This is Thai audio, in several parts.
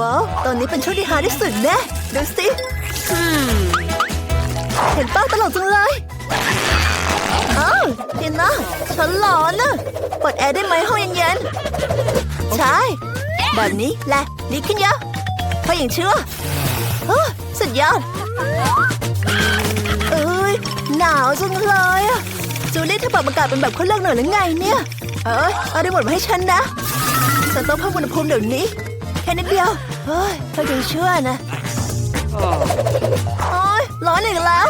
ว้าวตอนนี้เป็นช่วงที่ฮาที่สุดแน่ดูสิเห็นป้าตลกจังเลยอ้าวทีน่าฉันร้อนนะเปิดแอร์ได้ไหมห้องเย็นๆใช่แบบนี้แหละดีขึ้นเยอะพราะอย่างเชื่อสุดยอดเอ้ยหนาวจังเลยอะจูลี่เธอปรับอากาศเป็นแบบคนเลือกหน่อยหรือไงเนี่ย เอ้ยเอาได้หมดมาให้ฉันนะ ฉันต้องเพิ่มอุณหภูมิเดี๋ยวนี้ ค่นิดเดียวเฮ้ยเธอยังเชื่อนะโอ้ยร้อนอีกแล้ว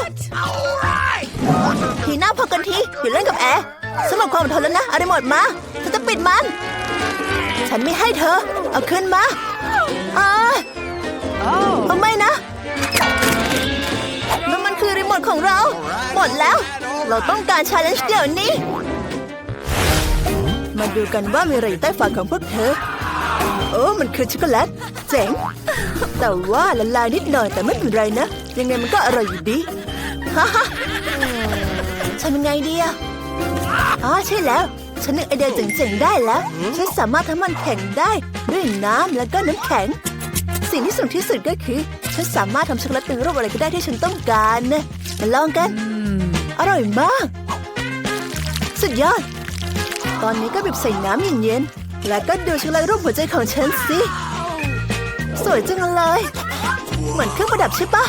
ทีหน้าพอกันทีอย่าเล่นกับแอร์สำหรับความอดทนแล้วนะเอาได้หมดมาฉันจะปิดมัน ฉันไม่ให้เธอ เอาขึ้นมาอ่าเอาไม่นะนั่นมันคือรีโมทของเรา หมดแล้ว เราต้องการชาเลนจ์เดี๋ยวนี้ มาดูกันว่ามีอะไรอยู่ใต้ฝาของพวกเธอ โอ้มันคือช็อกโกแลตเจ๋ง แต่ว่าละลายนิดหน่อยแต่ไม่เป็นไรนะ ยังไงมันก็อร่อยอยู่ดีฮ่าฮ่าทำยังไงดีอะอ๋อใช่แล้ว ฉันนึกไอเดียเจ๋งๆได้แล้ว ฉันสามารถทำมันแข็งได้ด้วยน้ำแล้วก็น้ำแข็ง สิ่งที่สุดที่สุดก็คือ ฉันสามารถทำช็อกโกแลตเป็นรูปอะไรก็ได้ที่ฉันต้องการนะมาลองกัน อร่อยมาก สุดยอด ตอนนี้ก็บีบใส่น้ำเย็นๆ แล้วก็ดูช็อกโกแลตรูปหัวใจของฉันสิ สวยจังเลย เหมือนเครื่องประดับใช่ปะ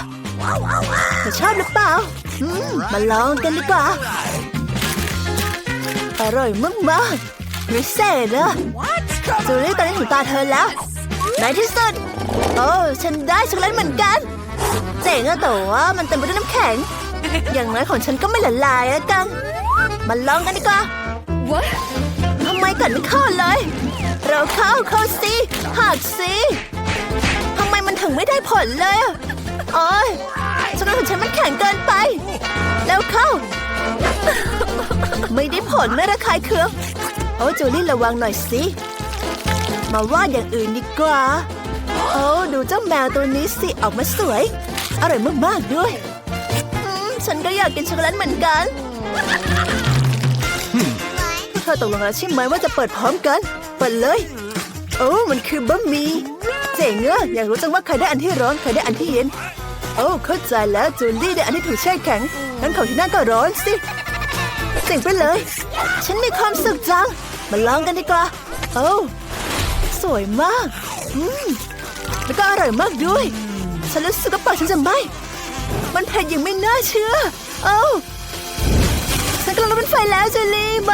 เธอชอบหรือเปล่ามมาลองกันดีกว่า อร่อยมากๆวิเศษอะจูลี่ตอนนี้ถึงตาเธอแล้ว ในที่สุด โอ้ ฉันได้ช็อกโกแลตเหมือนกัน เจ๋งอะแต่ว่ามันเต็มไปด้วยน้ำแข็ง อย่างน้อยของฉันก็ไม่ละลายอะกัน มาลองกันดีกว่า What? ทำไมกันไม่เข้าเลย เราเข้าเข้าสิหักสิทำไมมันถึงไม่ได้ผลเลยอะโอ้ยช็อกโกแลตของฉันมันแข็งเกินไป แล้วเข้า ไม่ได้ผลไม่ระคายเคืองโอ้จูลี่ระวังหน่อยสิมาวาดอย่างอื่นดีกว่า โอ้ดูเจ้าแมวตัวนี้สิ ออกมาสวย อร่อยมาก ๆ ด้วยอืมฉันก็อยากกินช็อกโกแลตเหมือนกัน เธอตกลงแล้วใช่ไหมว่าจะเปิดพร้อมกัน เปิดเลย โอ้ มันคือบะหมี่ เจ๋งเอะอยากรู้จังว่าใครได้อันที่ร้อนใครได้อันที่เย็น โอ้ เข้าใจแล้วจูลี่ได้อันที่ถูกแช่แข็ง งั้นของที่นั่นก็ร้อนสิเจ๋งไปเลย ฉันมีความสุขจัง มาลองกันดีกว่า โอ้สวยมาก อืม แล้วก็อร่อยมากด้วย ฉันรู้สึกว่าปากฉันจะไหมมันเผ็ดอย่างไม่น่าเชื่อ โอ้ฉันกำลังรถไฟแล้วจูลี่บ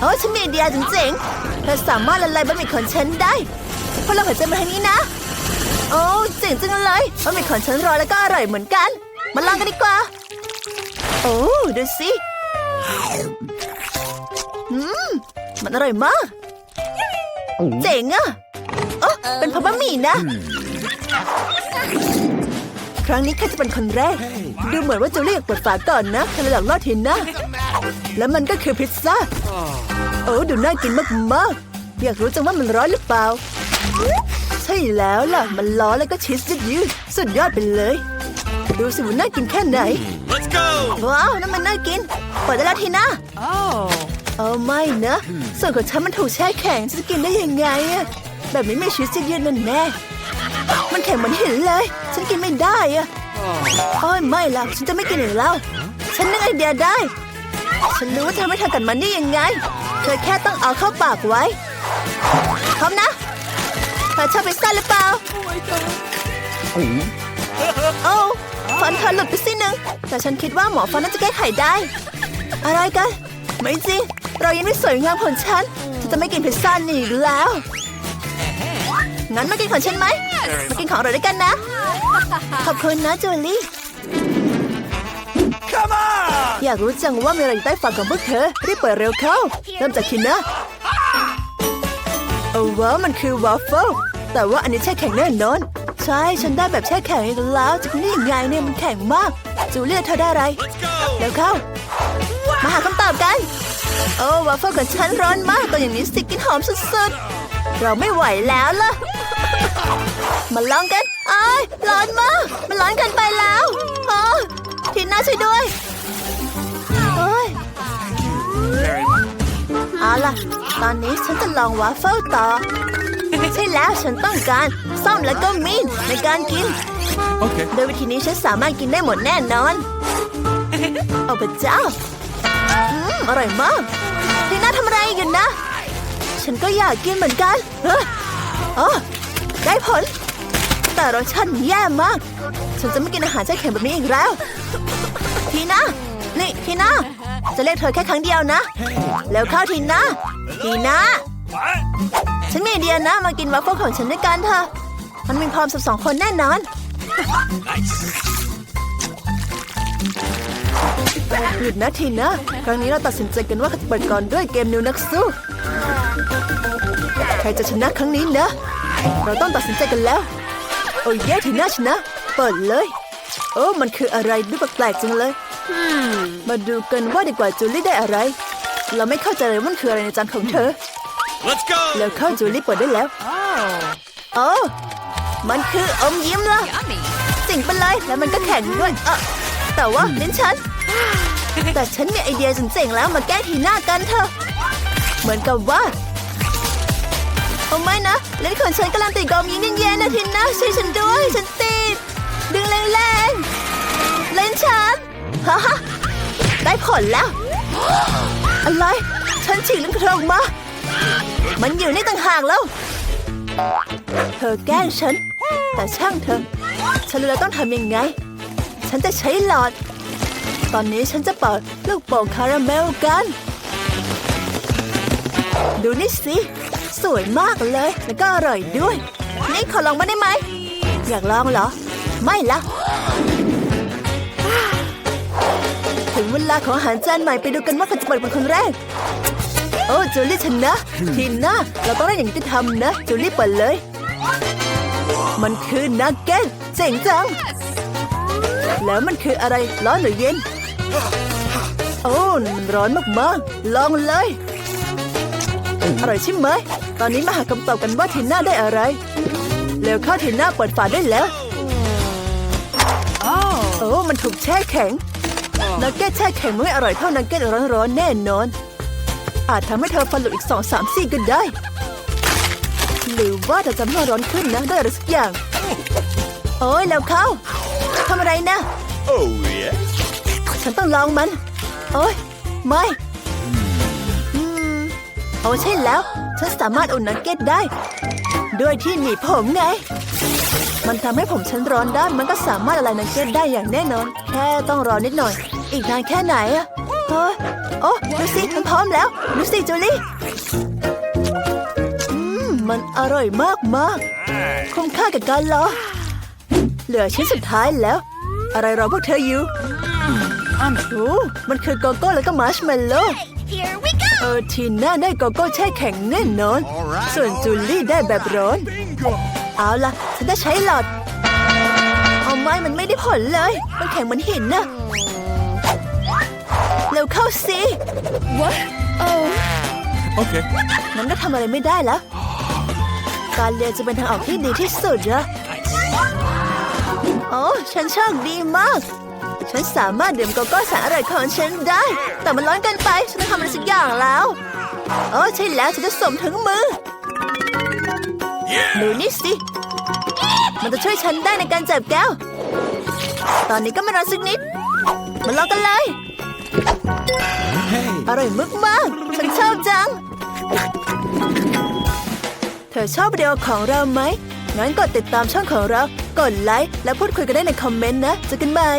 โอ้ฉันมีไอเดียเจ๋งๆเธอสามารถละลายบะหมี่ของฉันได้พอเราหัวใจมาทางนี้นะ โอ้เจ๋งจังเลยบะหมี่ของฉันร้อนแล้วก็อร่อยเหมือนกัน มาลองกันดีกว่า โอ้ดูสิอืมมันอร่อยมาก เจ๋งอะโอ้เป็นพะบะหมี่นะ ครั้งนี้ใครจะเป็นคนแรก ดูเหมือนว่าจูเลี่อยกเปิดฝาก่อนนะเธอเลหลักล่อทินนะ แล้วมันก็คือพิซซ่า โอ้ดูน่ากินมากๆ อยากรู้จังว่ามันร้อนหรือเปล่า ใช่แล้วล่ะ มันร้อนแล้วก็ชีสยืดๆสุดยอดไปเลย ดูสิว่าน่ากินแค่ไหน Let's go! ว้าวนั่นมันน่ากินเปิดได้แล้วทีนะ Oh. เอาไม่นะ ส่วนของฉันมันถูกแช่แข็งจะกินได้ยังไงอะแบบนี้ไม่ชีสยืดๆนั่นแน่มันแข็งเหมือนหินเลย ฉันกินไม่ได้อะโอ้ยไม่ล่ะฉันจะไม่กินอีกแล้ว ฉันนึกไอเดียได้ ฉันรู้ว่าเธอไม่ทำกันมันได้ยังไงเธอแค่ต้องเอาเข้าปากไว้พร้อมนะเธอชอบพิซซ่าหรือเปล่า โอ้ฟันเธอหลุดไปสิหนึ่งแต่ฉันคิดว่าหมอฟันน่าจะแก้ไขได้ อะไรกัน ไม่จริง เรายังไม่สวยงามของฉันฉันจะไม่กินพิซซ่านี่อีกแล้ว งั้นมากินของฉันไหม มากินของเราด้วยกันนะ ขอบคุณนะจูลี่ Come on! อยากรู้จังว่ามีอะไรอยู่ใต้ฝาของพวกเธอรีบเปิดเร็วเข้า เริ่มจากคินนะโอ้ว้าวมันคือวาฟเฟิลแต่ว่าอันนี้แช่แข็งแน่นอน ใช่ ฉันได้แบบแช่แข็งอีกแล้วจะนี่ยังไงเนี่ยมันแข็งมาก จูเลียเธอได้อะไร Let's go! เร็วเข้า มาหาคำตอบกัน โอ้วาฟเฟิลของฉันร้อนมากตัวอย่างนี้สิกลินหอมสุดๆ เราไม่ไหวแล้วล่ะมาลองกันอ้ายร้อนมาก มันร้อนเกินไปแล้วโอ้ทีน่าช่วยด้วยโอ้ย Very เอาล่ะ ตอนนี้ฉันจะลองวาฟเฟิลต่อ ใช่แล้วฉันต้องการซ่อมและก็มีดในการกิน Okay. โดยวิธีนี้ฉันสามารถกินได้หมดแน่นอนโอ้พระเจ้าอืมอร่อยมากทีน่าทำอะไรอยู่นะ ฉันก็อยากกินเหมือนกันเฮ้ยอ๋อได้ผล แต่รสชาติแย่มาก ฉันจะไม่กินอาหารแช่แข็งแบบนี้อีกแล้ว ทีน่านี่ทีน่า จะเรียกเธอแค่ครั้งเดียวนะ แล้วเข้าทีน่าทีน่าฉันมีไอเดียนะมากินวัฟเฟิลของฉันด้วยกันเถอะ มันมีความสุขสองคนแน่นอน หยุดนะทีนะ ครั้งนี้เราตัดสินใจกันว่าใครจะเปิดก่อนด้วยเกมนิวนักสู้ ใครจะชนะครั้งนี้นะ เราต้องตัดสินใจกันแล้ว โอ้ยเย้ทีน่าชนะ เปิดเลย โอ้ มันคืออะไรดูแปลกๆจังเลย มาดูกันว่าดีกว่าจูลี่ได้อะไร เราไม่เข้าใจเลยว่ามันคืออะไรในจานของเธอ Let's go. แล้วเข้าจูลี่เปิดได้แล้วโอ้มันคืออมยิ้มเหรอจริงไปเลยแล้วมันก็แข็งด้วยเออแต่ว่าลิ้นฉัน แต่ฉันมีไอเดียเจ๋งๆแล้วมาแก้ทีหน้ากันเถอะ เหมือนกับว่าโอ้ไม่นะเล่นของฉันกำลังติดกอมยิงเย็นๆนะทีน่าช่วยฉันด้วย ฉันติด ดึงแรงๆเล่นฉัน ฮ่าฮ่าได้ผลแล้ว อะไร ฉันฉีกลิ้นของเธอออกมา มันอยู่นี่ต่างหากแล้ว เธอแกล้งฉัน แต่ช่างเธอ ฉันรู้แล้วต้องทำยังไง ฉันจะใช้หลอด ตอนนี้ฉันจะเปิดลูกโป่งคาราเมลกัน ดูนี่สิ สวยมากเลย แล้วก็อร่อยด้วย นี่ขอลองมาได้ไหม อยากลองเหรอ ไม่ละ ถึงเวลาของอาหารจานใหม่ไปดูกันว่าใครจะเปิดเป็นคนแรก โอ้จูลี่ชนะ ทีน่าเราต้องได้อย่างที่ทำนะจูลี่เปิดเลย มันคือนักเก็ตเจ๋งจัง แล้วมันคืออะไรร้อนหรือเย็น โอ้มันร้อนมากๆ ลองเลย อร่อยใช่ไหม ตอนนี้มาหาคำตอบกันว่าทีน่าได้อะไร เร็วเข้าทีน่าเปิดฝาได้แล้วโอ้ มันถูกแช่แข็ง นักเก็ตแช่แข็งไม่อร่อยเท่านักเก็ตร้อนๆแน่นอน อาจทำให้เธอฟันหลุดอีกสองสามซี่ก็ได้ หรือว่าจะทำให้ร้อนขึ้นนะได้อะไรสักอย่าง โอ้ยแล้วเข้าทำอะไรนะ Oh yeah. ฉันต้องลองมัน โอ้ยไม่อืมโอ้ใช่แล้ว ฉันสามารถอุ่นนักเก็ตได้ ด้วยที่หนีบผมไง มันทำให้ผมฉันร้อนได้มันก็สามารถละลายนักเก็ตได้อย่างแน่นอน แค่ต้องรอนิดหน่อย อีกนานแค่ไหนอะเฮ้ยโอ้ดูสิมันพร้อมแล้วดูสิจูลี่อืมมันอร่อยมากมากๆคุ้มค่ากับการรอเหลือชิ้นสุดท้ายแล้ว อะไรรอพวกเธออยู่โอ้มันคือโกโก้แล้วก็มาร์ชเมลโล่ Here we go! เออทีน่าได้โกโก้แช่แข็งแน่นอน ส่วนจูลี่ได้แบบร้อน เอาล่ะ ฉันจะใช้หลอด เอาไม้มันไม่ได้ผลเลย มันแข็งเหมือนหินน่ะเร็วเข้าสิ What? Oh. Okay. มันก็ทำอะไรไม่ได้แล้ว การเรียนจะเป็นทางออกที่ดีที่สุดนะโอ้ฉันโชคดีมาก ฉันสามารถดื่มโกโก้แสนอร่อยของฉันได้ แต่มันร้อนเกินไป ฉันต้องทำอะไรสักอย่างแล้วโอ้ใช่แล้ว ฉันจะสวมถึงมือ Yeah. ดูนี่สิ มันจะช่วยฉันได้ในการจับแก้ว ตอนนี้ก็ไม่ร้อนสักนิด มาลองกันเลย Hey. อร่อยมากมากๆฉันชอบจัง เธอชอบวิดีโอของเราไหม งั้นกดติดตามช่องของเรา กดไลค์ และพูดคุยกันได้ในคอมเมนต์นะเจอกันใหม่